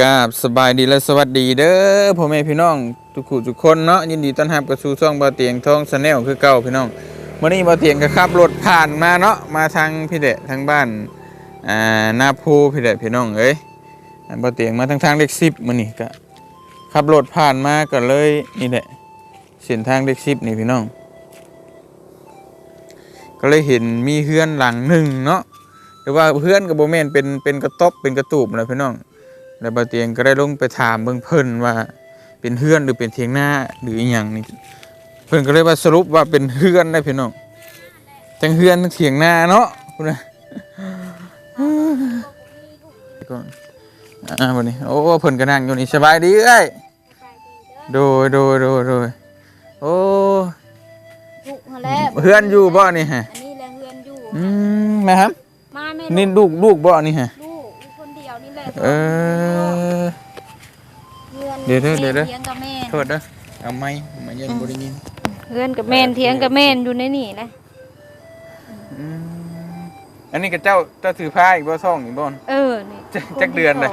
กาบสบายดีและสวัสดีเด้อพ่อแม่พี่น้องทุกคู่ทุกคนเนาะยินดีต้อนรับกระสู่ช่องบาเตียงทองชาแนลคือเก่าพี่น้องเมื้อนี้บาเตียงก็ขับรถผ่านมาเนาะมาทางพี่เดะทางบ้านอ่านาภูพี่เดะพี่น้องเอ้ยบาเตียงมาทางทางเลข10มื้อนี้ก็ขับรถผ่านมาก็เลยนี่แหละเส้นทางเลข10นี่พี่น้อง ก็เลยเห็นมีเฮือนหลังหนึ่งเนาะแต่ว่าเฮือนกับโบแมนเป็นเป็นกระต๊อบเป็นกระตูบนะพี่น้อง แล้วบาเตียงก็ได้ลงไปถามเบิ่งเพิ่นว่าเป็นเฮือนหรือเป็นเถียงหน้าหรืออีหยังนี่เพิ่นก็เลยว่าสรุปว่าเป็นเฮือนได้พี่น้องทั้งเฮือนทั้งเถียงหน้าเนาะพุ่นน่ะก่อนอ่าวันนี้โอ้เพิ่นก็นั่งอยู่นี่สบายดีเอ้ยโดยโดยโดยโดยโอ้ลูกมาแล้วเฮือนอยู่บ่นี่ฮะอันนี้แหละเฮือนอยู่อืมนะครับมาแม่นี่ลูกลูกบ่นี่ฮะลูกลูกคน เดียวนี่แหละเออเฮือนเดี๋ยวเด้อเดี๋ยวเด้อเถียงกับแม่โทษเด้อเอาไม้มาเย็นบ่ได้ยินเฮือนกับแม่นเถียงกับแม่นอยู่ในนี่นะอืมอันนี้ก็เจ้าเจ้าถือผ้าอีกบ่ซ่องอีกบ่นเออนี่จักจักเดือนเลย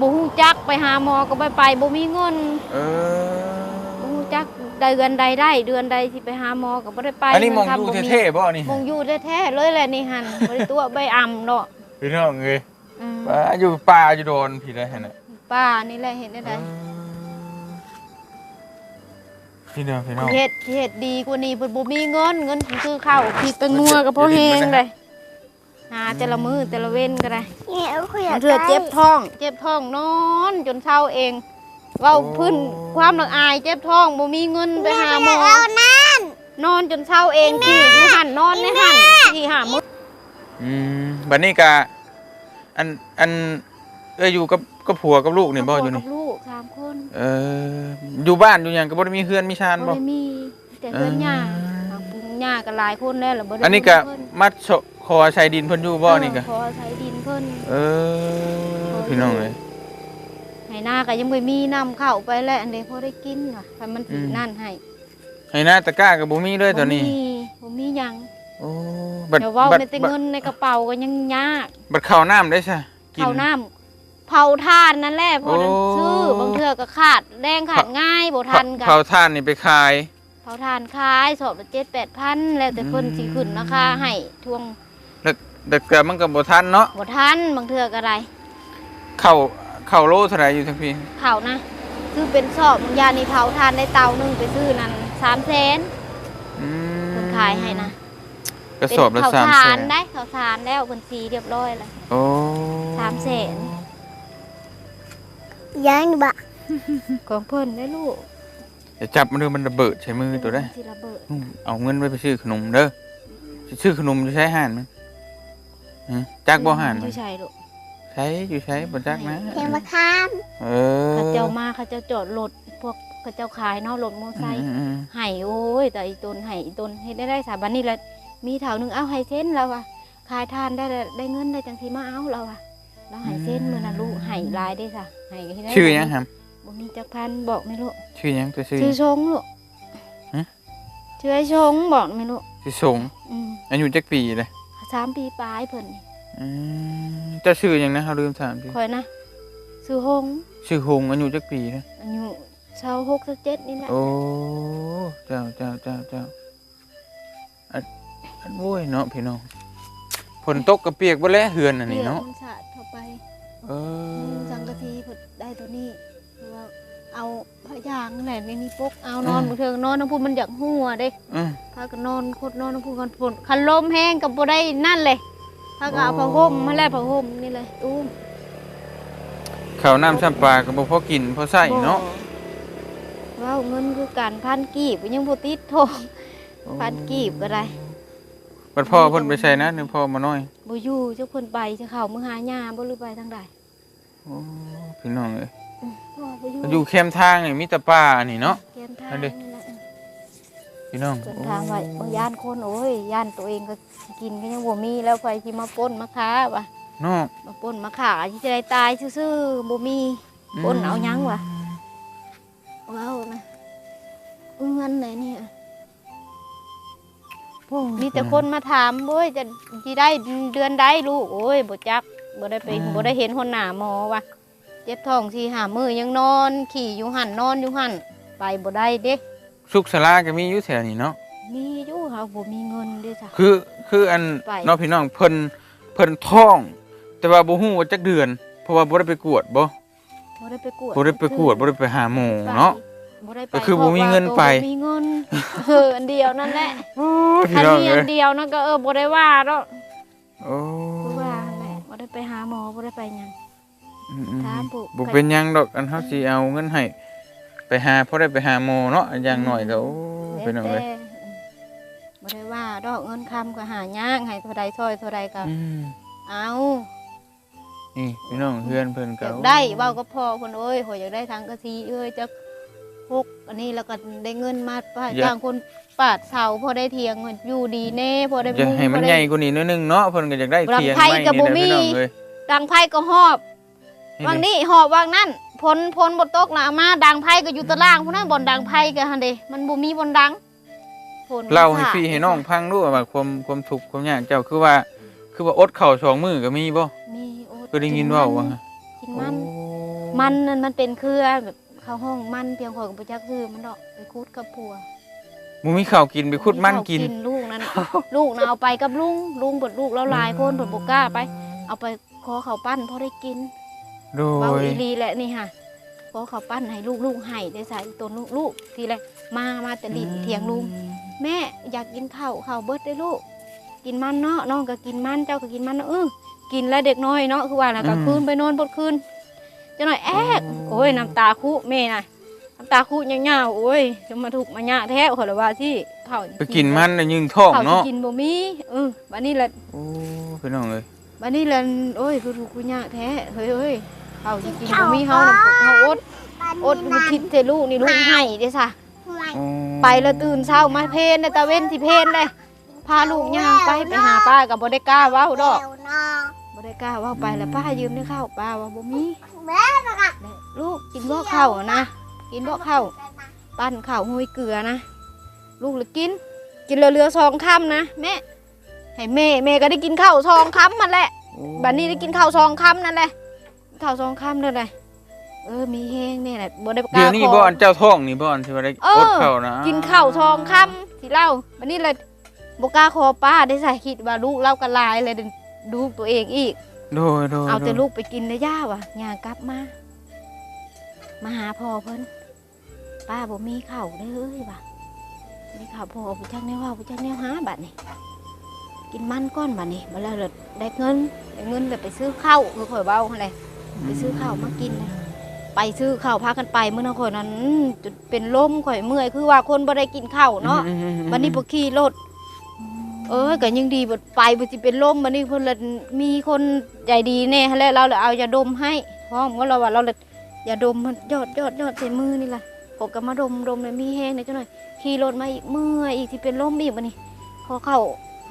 บ่ฮู้จักไปหาหมอก็ไปไปบ่มีเงินเออ บ่ฮู้จักเดือนใดได้ เดือนใดสิไปหาหมอก็บ่ได้ไปอันนี้มองเงิดูคำบ่มีเท่ๆบ่นี่มองอยู่แท้ๆเลยแหละนี่หั่นบ่ได้ตัวใบอ่ำเนาะ พี่น้องเอ้ย อืมป้าอยู่ป่าอยู่โดนพี่ได้หั่นน่ะป้านี่แหละเห็นได้ไดพี่น้องพี่น้องเฮ็ดเฮ็ดดีกว่านี้เพิ่นบ่มีเงินเงินซื้อข้าวผิดตังนัวก็พอแฮงได้หาแต่ละมื้อแต่ละเว้นก็ได้เนี่ยเขาอยาบากงเทื่อเจ็บท้อง เจ็บท้องนอนจนเช้าเองเว้าพื้นความละอายเจ็บท้องบ่มีเงินไปหาหมอเอานั่นนอนจนเช้าเองที่อยู่หันนอนในหันที่หามื้ออืมบัดนี้ก็ อันอันเอ้ยอยู่กับกับผัวกับลูกนี่บ่อยู่นี่กับลูกสามคนเอออยู่บ้านอยู่หยังก็บ่ได้มีเฮือนมีชานบ่บ่ได้มีแต่เพิ่นย่าเอาปุงย่าก็หลายคนแล้วล่ะบ่ได้อันนี้ก็เพิ่นมัดโชคอใช้ดินเพิ่นอยู่บ่นี่ก็เออขอใช้ดินเพิ่นเออพี่น้องเอ้ยให้หน้าก็ยังไม่มีน้ำเข้าไปแล้วอันเดพอได้กินว่ะถ้ามันสิอืมนั่นให้ให้หน้าตะกร้าก็บ่มีเลยตอนนี้บ่มีบ่มีหยัง โอ้บัดเดี๋ยวเว้าบัดในแต่บัดเงินในกระเป๋าก็ยังยากบัดข้าวน้ำได้ซะกินเผาน้ำเผาทานนั่นแหละพอนั้นโอ้ ซื้อบางเทื่อก็ขาดแดงขาดง่ายบ่ทันกันเผาท่านนี่ไปขาย เผาทานขายสอบละเจ็ดแปดพันแล้วแต่เพิ่นสิขึ้นราคาให้ทวงแล้วแต่ก็มันก็บ่ทันเนาะบ่ทันบางเทื่อก็ได้เข้าเข้าโลเท่าไหร่อยู่ทั้งพี่เผานะคือเป็นสอบบางยานี่เผาทานได้เตาหนึงไปซื้อนั่นสามแสนอืมเพิ่นขายให้นะ กระสอบละเป็นสามข้าวแสสารนได้ข้าวสารแล้วเพิ่นสีเรียบร้อยแล้ว โอ้สามแสน ยังบะของเพิ่นได้ลูกอย่าจับมันดูมันระเบิดใช้มือตัวได้สิระเบิดอืมเอาเงินไว้ไปซื้อขนมเด้อสิซื้อขนมจะใช้ห่านมั้ยฮะจักบ่ห่านอมั้ยู่ยใช่ลูกใช้อยู่ใช้บ่จักนะ เทวคามเออเขาเจ้ามาเขาเจ้าจอดรถพวกเขาเจ้าขายเนอกรถมอไซค์ อืมอืมไห้โอ้ยแต่อีตนไห้อีตนเฮ็ดได้ได้สามบันนี้แหละ มีแถวหนึงเอาไห้เส้นแล้วว่ะขายทานได้แล้วได้เงินได้จังทีมาเอาเราว่ะแล้วไห้เส้นมื้อนั้นลูกไห้หลายได้ซะไห้ให้ได้ชื่อหยังครับบ่มีจักพันบอกไม่รู้ชื่อหยังตัวชื่อชื่อชงลูกฮะชื่อไอ้ชงบอกไม่รู้ชื่อสงอืมอายุจักปีเลยสามปีปลายเพิ่นนี่อืมเจ้าชื่อหยังนะเฮาลืมถามพี่คอยนะชื่อหงชื่อหงอายุจักปีนะอายุชาวหกสิบเจ็ดนี่แหละโอ้เจ้าเจ้าเจ้าเจ้าอัน อันโว้ยเนาะพี่น้องฝนตกกระเปียกบ่แล้วเฮือนอันนี้เนาะเรื่องมัสาดเข้าไปเออสังกะสีเพิ่นได้ตัวนี้เพราะว่าเอาพะยางนั่นแหละในนี้ปกเอานอนบางเทื่อนอนน้ำพุมันอยากหัวเด้อืมพากันนอนโคตรนอนน้ำพุกันฝนคันลมแห้งกับบ่ได้นั่นเลยพากันเอาผ้าห่มมาแล้วผ้าห่มนี่เลยตุ้มข้าวน้ำซ้ำปลาก็บ่พอกินพอใช้เนาะบ่ว้าวเงินคือการพันกีบยังบ่ติดโทงพันกีบก็ได้ บัดพ่อเพิ่นไปใช้นะเดี๋ยวพ่อมาน้อยบ่อยู่เจ้าเพิ่นไปจะเข้ามือหาหญ้าบ่หรือไปทางใดโอ้พี่น้องเอ้ยพ่อบ่อยู่อยู่เข้มทางนี่มีแต่ป่านี่เนาะเกมทางอันนี้นี่แหละพี่น้องเดินทางไว้บางย่านคนโอ้ยย่านตัวเองก็สิกินก็ยังบ่มีแล้วไปสิมาปล้นมาค้าว่ะเนาะมาปล้นมาขาที่จะได้ตายซื่อๆบ่มี ปล้นเอาหยังวะ ว้าวนะเงินไหนเนี่ยโอ้ มีแต่คนมาถามโอ้ยจะสิได้เดือนใดลูกโอ้ยบ่จักบ่ได้ไปอืมบ่ได้เห็นคนหน้าหมอว่ะเจ็บท้องสี่หามือยังนอน ขี่อยู่หันนอนอยู่หันไปบ่ได้เด้สุขสลาก็มีอยู่แถวนี้เนาะมีอยู่เฮาบ่มีเงินเด้จ้ะคือคืออันไปเน้องพี่น้องเพิ่นเพิ่นท้อง แต่ว่าบ่ฮู้ว่าจักเดือน เพราะว่าบ่ได้ไปกวดบ่บ่ได้ไปกวดบ่ได้ไปกวดบ่ได้ไปหาหมอเนาะ บ่ได้ไปก็คือบ่มีเงินไปพราะว่าตัวบ่มีเงินเอออันเดียวนั่นแหละโอ้ยพี่คันน้องมีเอ้อัยนเดียวนั่นก็เออบ่ได้ว่าดอกโอ้คือว่าแหละบ่ได้ไปหาหมอบ่ได้ไปหยังอืมๆถามปุ๊บบ่เป็นหยังดอกอันเฮาสิเอาเงินให้ไปหาพอได้ไปหาหมอเนาะอันอย่างน้อยก็โอ้พี่น้องเอ้ยแต่บ่ได้ว่าดอกเงินคำก็หายากให้เท่าใดซอยเท่าใดก็อืมเอานี่พี่น้องเพื่อนเพิ่นอก็ยากได้เว้าก็พอเพิ่นเอ้ยโหอยากได้ทางกะทีเอ้ยจัก พกอันนี้แล้วก็ได้เงินมาป้าจ้างคนปาดเสาพอได้เทียงมันอยู่ดีแน่พอได้อยากมุงให้มันพอใหได้ ญ่กว่านี้หนิดนึงเนาะเพิ่นก็อยากได้รังเทียงไผ่ไม้ก็นี่บ่แหละมี พี่น้องเอ้ยดังไพ่ก็หอบวางนี้หอบวางนั่นพลพลบนโต๊ะนะเอามาดังไพ่ก็อยู่ตารางพวกนั้นบนดังไพ่ก็ฮันเดมันบ่มีบนดังพลเล่าให้ค่ะพี่ให้น้องพังดูว่าความความทุกข์ความยากเจ้าคือว่า คือว่าอดข้าวสองมื้อก็มีบ่มีโอ๊ตก็ได้ยินเว่าว่ากินมัน มันนั่นมันเป็นเครือแบบเข้าห้องมันเพียงพอกับประจักษ์คือมันดอกไปคุดกับผัวบ่มีข้าวกินไปขุดมันกิน ลูกนั้น ลูกนะเอาไปกับลุงลุงบดลูกแล้วหลายคนบดบกล้าไป เอาไปขอเขาวปั้นพอได้กินโดเบายอีหลีแหละนี่ค่ะขอเขาวปั้นให้ลูกลูกให้ได้ใส่ตัวลูกลูกทีแรกมามาแต่ลินเถียงลุง แม่อยากกินข้าวข้าวเบิดได้ลูก กินมันเนาะน้องก็กินมันเจ้าก็กินมันเนาะเออกินแล้วเด็กน้อยเนาะคือว่าแล้วก็คืนไปนอนบดคืน จะหน่อยแอกโอ้ยน้ำตาคุแม่น่ะน้ำตาคุยาวๆโอ้ยจะมาถูกมาหยะแท้ขอละว่าที่เผาไปกินมันน่ะยิงท้องเผาสิเนาะกินบ่มีเออบัดนี้แหละโอ้พี่น้องเอ้ยบัดนี้แหละโอ้ยคือถูกคุยะแท้เฮ้ยเฮ้ยเผาสิกินบ่มีเฮาน่ะเฮาอดอดบ่คิดแต่ลูกนี่ลูกให้เด้ซะโอ้ไปแล้วตื่นเช้ามาเพนในตะเว้นสิเพนเลยพาลูกย่างไปไปหาป้ากับบ่ได้กล้าเว้าดอกบ่ได้กล้าเว้าไปแล้วป้ายืมได้ข้าวป้าว่าบ่มี ลูกกินบ่ข้าวนะ กินบ่ข้าวปั้นข้าวห้อยเกลือนะ ลูกเลยกิน กินเหลือๆสองคำนะแม่ให้แม่แม่ก็ได้กินข้าวสองคำมันแหละบัดนี้ได้กินข้าวสองคำนั่นแหละข้าวสองคำนั่นแหละเออ มีแห้งเนี่ยแหละบ่ได้กเดี๋ล้ายวนี้ขอบ่อันเจ้าท้องนี่บ่อันที่ว่าได้เอออดข้าวนะ กินข้าวทองคำที่เล่าวันนี้เลยบกล้าคอป้าได้ใส่คิดว่าลูกเล่ากระลายเลยดูตัวเองอีก โดยโดยเอาแต่โดยลูกไปกินในย่าวะย่ากลับมา มาหาพ่อเพิ่นป้าบอกมีข้าวได้อเอ้ยว่ะมีข้าวพ่อเอาไปจักแนวว่าไปจักแนวหาบัดนี่กินมันก้อนบัดนี่มาแล้วเลยได้เงินได้เงินเลยไปซื้อข้าวคือข่อยเบาอะไรไปซื้อข้าวมากินเลยไปซื้อข้าวพากันไปเมื่อนั้นข่อยนั้นจุดเป็นลมข่อยเมื่อยคือว่าคนบ่ได้กินข้าวเนาะอืมอืมอืมวันนี้พวกขี่รถ เออก็ยังดีบดไปบดสิเป็นลมวันนี้เพิ่นละมีคนใจดีแน่หั่นแล้วเราเลยเอายาดมให้พร้อมก็เราว่าเราเลยยาดมมันยอดยอดยอดใส่มือนี่ล่ะผมก็มาดมดมเลยมีแห้งน่อยจังหน่อยขี่รถมาอีกเมื่อยอีกที่เป็นลมอีกวันนี้พอเข้า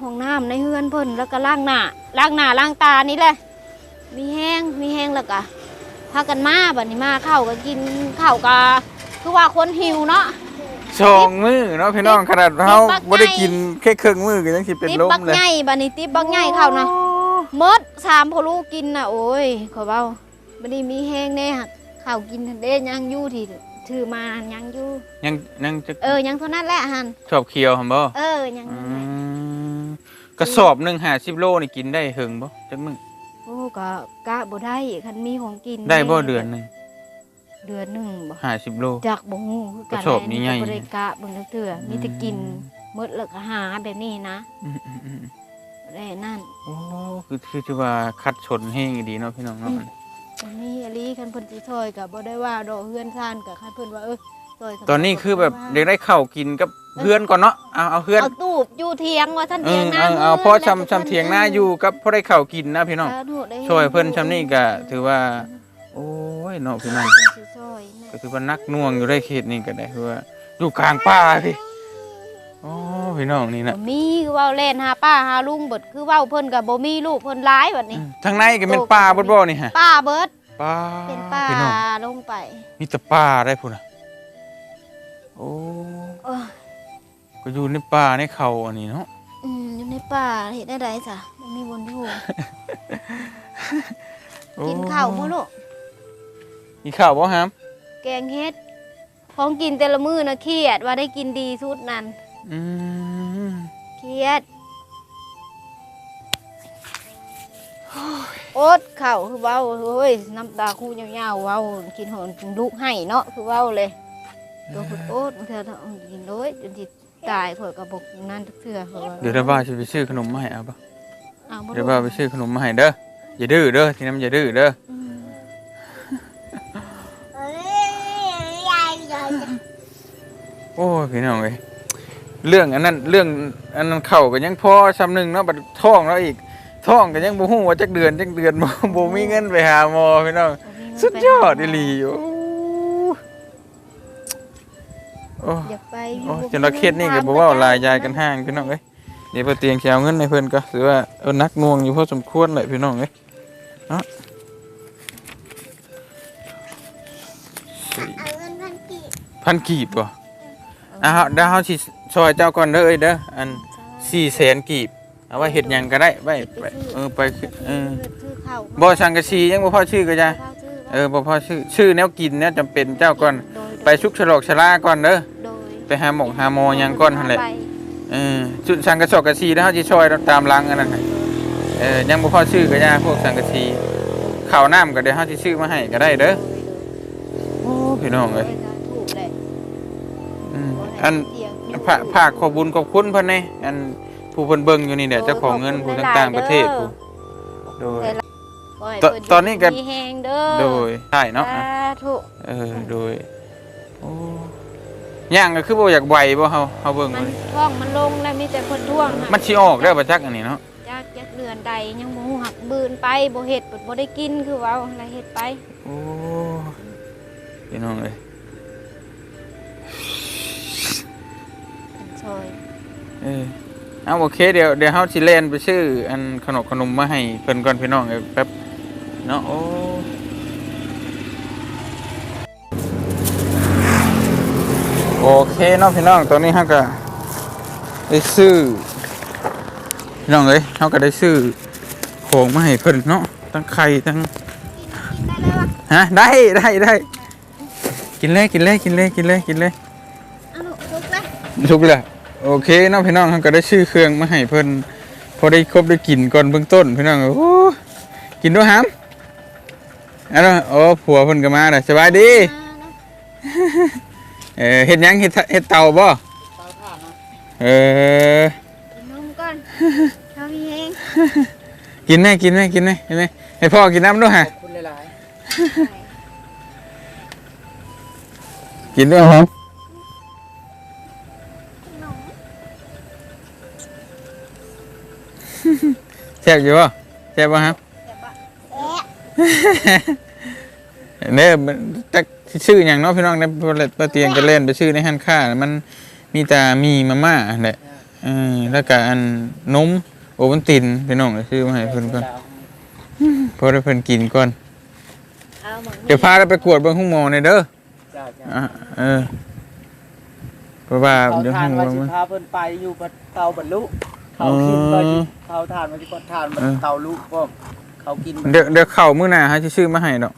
ห้องน้ำในเฮือนเพิ่นแล้วก็ล้างหน้าล้างหน้าล้างตานี่แหละ มีแห้งมีแห้งแล้วก็พากันมาบัดนี้มาเข้าก็กินข้าวก็คือว่าคนหิวเนาะ สองมื้อเนาะพี่น้องขนาดเฮาบักใหญ่บ่ได้กินแค่ครึ่งมื้อก็ยังสิเป็นติ๊บลมบักเลยใหญ่บัดนี้ติ๊บบักใหญ่เข้านะหมดสามพอลูกกินน่ะโอ้ยขอเบาบัดนี้มีแห้งแน่หักข้าวกินเด้ยังอยู่ที่ถือมายังอยู่ยังยังจะเออยังเท่านั้นแหละหันชอบเคี้ยวหั่นบ่เออยังอืนั่นแหละมกระสอบหนึง50โลนี่กินได้เหิงบ่จักมื้อโอ้ก็กะบ่ได้คันมีของกินได้บ่เดือนหนึง เดือนหนึงบ่50โลจักบ่ฮู้คือกระกันสอบนี่ใหญ่บ่ได้กะเบิ่งเทื่อมีแต่กินหมดแล้วก็หาแบบนี้นะอืมอืมอืมบ่ได้นั่นโอ้คือคือที่ว่าคัดชนแห้งอีดีเนาะพี่น้องเนาะอันนี้อลีคันเพิ่นสิซอยก็บ่ได้ว่าดอกเฮือนซ่านก็คันเพิ่นว่าเออซอยตอนนี้คือแบบเด็กได้ข้าวกินกับเพื่อนก่อนเนาะเอาเอาเพื่อนเอาตูบอยู่เถียงว่าท่านเอเถียองนาเอาเอาพ่อชำชำเถียงหน้าอยู่กับพ่อได้ข้าวกินนะพี่น้องช่วยเพิ่นชำนี่ก็ถือว่า โอ้ยเนาะพี่น้องซอยนะก็ถือว่านักหน่วงอยู่ได้เขตนี้ก็ได้คือว่าอยู่กลางป่าพี่โอ้พี่น้องนี่นะบ่มีคือเว้าเล่นหาป้าหาลุงเบิดคือเว้าเพิ่นก็บ่มีลูกเพิ่นหลายบัดนี้ ทางในก็เป็นป่าบ่บ่นี่ฮะป้าเบิดป่าเป็นป้าพี่น้องลงไป มีแต่ป่าได้พุ่นน่ะโอ้เออก็อยู่ในป่าในเขาอันนี้เนาะอืมอยู่ในป่าเฮ็ดได้ไดซะบ่มีบนอยู่โอ้กินข้าวบ่ลูก กินข้าวบ่หามแกงเฮ็ด ของกินแต่ละมื้อนะเครียดว่าได้กินดีสุดนั่นอืมเครียดโอดเข่าคือเว้าเฮ้ยน้ำตาคู่ยาวๆเว้ากินหอนกินลูกให้เนาะคือเว้าเลยตัวคุณโอดเธอเธอเอากินโดยจนสิตายข่อยก็บอกนั่นทุกเทื่อเขาว่าเดี๋ยวได้บ้าสิไปซื้อขนมมาให้เอาปะเอาบ่เดี๋ยวรู้บ้าไปซื้อขนมมาให้เด้ออย่าดื้อเด้อที่น้ำอย่าดื้อเด้ออื โอ้ยพี่น้องเอ้ยเรื่องอันนั้นเรื่องอันนั้นเข้าก็ยังพอซ้ำหนึงเนาะบัดท้องแล้วอีกท้องก็ยังบ่ฮู้ว่าจักเดือนจักเดือนบ่บ่มีเงินไปหาหมอพี่น้องสุดยอดอีหลีโอ้โอ้อยากไปโอ้จนเราเครียดนี่ก็บอกว่าลายยายกันห้างพี่น้องเอ้ยเดี๋ยวพอเตียงแขวเงินในเพิ่นก็ถือว่าเออนักหน่วงอยู่พอสมควรเลยพี่น้องเอ้ยเนาะพันกีบป่ะ อะเฮาเดี๋ยวเฮาสิซอยเจ้าก่อนเด้อเอ้ยเด้ออันสี่แสนกีบเอาไว้เฮ็ดหยังก็ได้ไว้ไปเออไปคือเออชื่อเขาบ่สังกะสียังบ่พอชื่อก็จ้ะเขาชื่อเออบ่พอชื่อชื่อแนวกินเนี่ยจำเป็นเจ้าก่อนโดยไปชุกฉลอกฉลาก่อนเด้อโดยไปหาหมกหาหมอหยังก่อนหั่นแหละไปเออจุดสังกะสอกกะสีแล้วเฮาสิช่วยตามหลังอันนั้นให้เออยังบ่พอชื่อก็ย่าพวกสังกะสีข้าวน้ำก็เดี๋ยวเฮาสิซื้อมาให้ก็ได้เด้อโอ้พี่น้องเอ้ยถูกเลย อืมอันภาภาคขอบุญขอบคุณเพิ่นแน่อันผู้เพิ่นเบิ่งอยู่นี่แหละเจ้าของเงินผู้ต่างๆประเทศผู้โดยตตอนนี้ก็มีแหงเด้อโดยใช่เนาะสาธุเออโดยโอ้ย่างก็คือบ่อยากไหวบ่เฮาเฮาเบิ่งมันเลยท้องมันลงแล้วมีแต่คนท่วงน่ะมันสิออกได้บ่จักอันนี้เนาะจักจักเดือนใดยังบ่ฮู้หักบืนไปบ่เฮ็ดบ่ได้กินคือเว้าอะไรเฮ็ดไปโอ้พี่น้องเอ้ย ซอยเออเอาโอเคเดี๋ยวเดี๋ยวเฮาสิเล่นไปซื้ออันขนมขนมมาให้เพิ่นก่อนพี่น้องเอ้ยแป๊บเนาะโอ้โอเคเนาะพี่น้องตอนนี้เฮาก็ได้ซื้อพี่น้องเอ้ยเฮาก็ได้ซื้อของมาให้เพิ่นเนาะทั้งไข่ทั้งฮะได้ได้ได้กินเลยกินเลยกินเลยกินเลยกินเลยเอาลูกลุกเลยทุกเลย โอเคเน้องพี่น้องเขาก็ได้ชื่อเครื่องมาให้เพิ่นพอได้ครบได้กินก่อนเบื้องต้นพี่น้องโอ้กินด้วยฮัมอันนั้นโอ้ผัวเพิ่นก็มาเลยสบายดีเออเฮ็ดหยังเฮ็ดเฮ็ดเตาบ่เออกินนมก่อนเขามีแหงกินไหมกินไหมกินไหมเห็นไหมให้พ่อกินน้ำด้วยฮะคุณหลายกินด้วยหอม แซ่บอยู่ป่ะแซ่บป่ะครับเนี่ยมันจักชื่ออย่างเนาะพี่น้องเนี่ยพอเล็ดพอเตียงจะเล่นไปชื่อในห้างค่ามันมีแต่มีมาม่าแหละเออแล้วก็อันนมโอวันตินพี่น้องชื่อมาให้เพิ่นก่อนพอได้เพิ่นกินก่อนเอาหมดเดี๋ยวพาเราไปกวดเบิ่งห้องหมอในอยเด้อจ้าจ้าอะเออเพราะว่าเขาเดี๋ยวทาห้อนงหมว่าอสิมันพาเพิ่นไปอยู่บัดเตาบรรลุ เขากินว่าสิเขาทานว่าสิกดทานมันเออเตาลุพวกเขากินเดี๋ยวเดี๋ยวเข้ามื้อหน้าฮะสิชื่อมาให้ดอก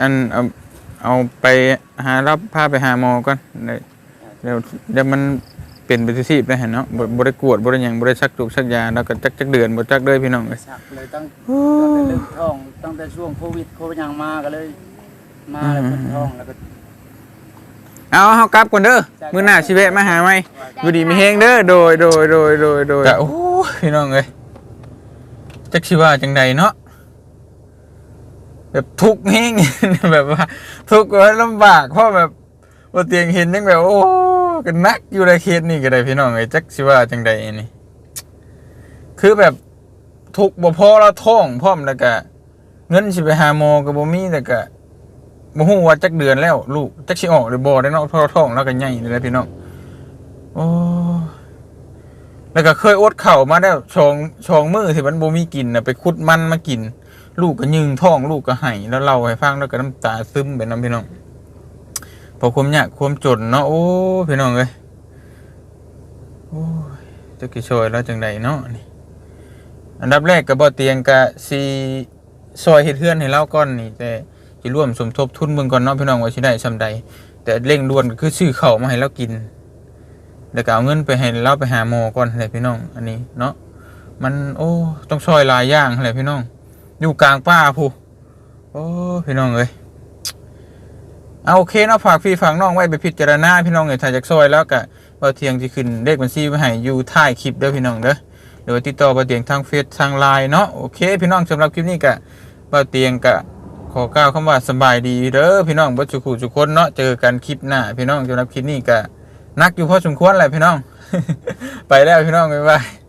อันเอาเอาไปหารับพาไปหาหมอก่อนเดี๋ยวเดี๋ยวมันเป็นไปที่ได้เห็นเนาะบ่บ่ได้กวดบ่ได้หยังบ่ได้ชักจุกชักยาแล้วก็จักจักเดือนบ่จักเด้อพี่น้องเอ้ยสักเลยตั้งตั้งแต่เรื่องท้องตั้งแต่ช่วงโควิดโควิดยังมาก็เลย มาแล้วเพิ่นท้องแล้วก็ เอาเฮากลับก่อนเด้อมื้อหน้าสิแวะมาหาใหม่อยู่ดีมีแฮงเด้อโดยโดยโดยโดยโดยโอ้ยพี่น้องเอ้ยจักสิว่าจังใดเนาะแบบทุกข์แฮงแบบว่าทุกข์ว่าลำบากเพราะแบบบ่เตียงเห็นยังแบบโอ้ก็นักอยู่ในเคสนี่ก็ได้พี่น้องเอ้ยจักสิว่าจังใดนี่คือแบบทุกข์บ่พอแล้วท้องพร้อมแล้วก็เงินสิไปหาหมอก็บ่มีแล้วก็ บ่ฮู้ว่าจักเดือนแล้ว ลูกจักสิออกหรือบ่ได้เนาะเพราะท้องแล้วก็ใหญ่นี่แหละพี่น้องโอ้แล้วก็เคยอดเข้ามาแล้วชองชองมือที่มันบ่มีกินน่ะไปขุดมันมากิน ลูกก็ยืงท้องลูกก็ไห้แล้วเล่าให้ฟังแล้วก็น้ำตาซึมไปนํพี่น้องพอความยากความจนเนาะโอ้พี่น้องเอ้ยโอ้จักสิช่วยแล้วจังใดเนาะนี่อันดับแรกก็บ่เตียงกะสีซอยเฮ็ดเฮือนให้เราก่อนนี่แต่ สิร่วมสมทบทุนเบิ่งก่อนเนาะพี่น้องว่าสิได้ซำใด แต่เร่งด่วนก็คือซื้อข้าวมาให้เรากินแล้วก็เอาเงินไปให้เราไปหาหมอก่อนแหละพี่น้อง อันนี้เนาะมันโอ้ต้องช่วยหลายอย่างแหละพี่น้อง อยู่กลางป่าผู้โอ้พี่น้องเอ้ยเอาโอเคเนาะฝากพี่ฝากน้องไว้ไปพิจารณาพี่น้องเอ้ยถ้ายจากซอยแล้วก็บ่เทียงสิขึ้นเลขบัญชีไว้ให้อยู่ท้ายคลิปเด้อพี่น้องเด้อหรือว่าติดต่อบ่เตียงทางเฟซทางไลน์เนาะโอเค พี่น้องสำหรับคลิปนี้ก็บ่เตียงก็ ขอกล่าวคำว่าสบายดีเด้อพี่น้องบัสุขุทุคนเนาะเจอกันคลิปหน้าพี่น้องสำหรับคลิปนี้ก็นักอยู่พอสมควรแหละพี่น้อง ไปแล้วพี่น้องบ๊ายบาย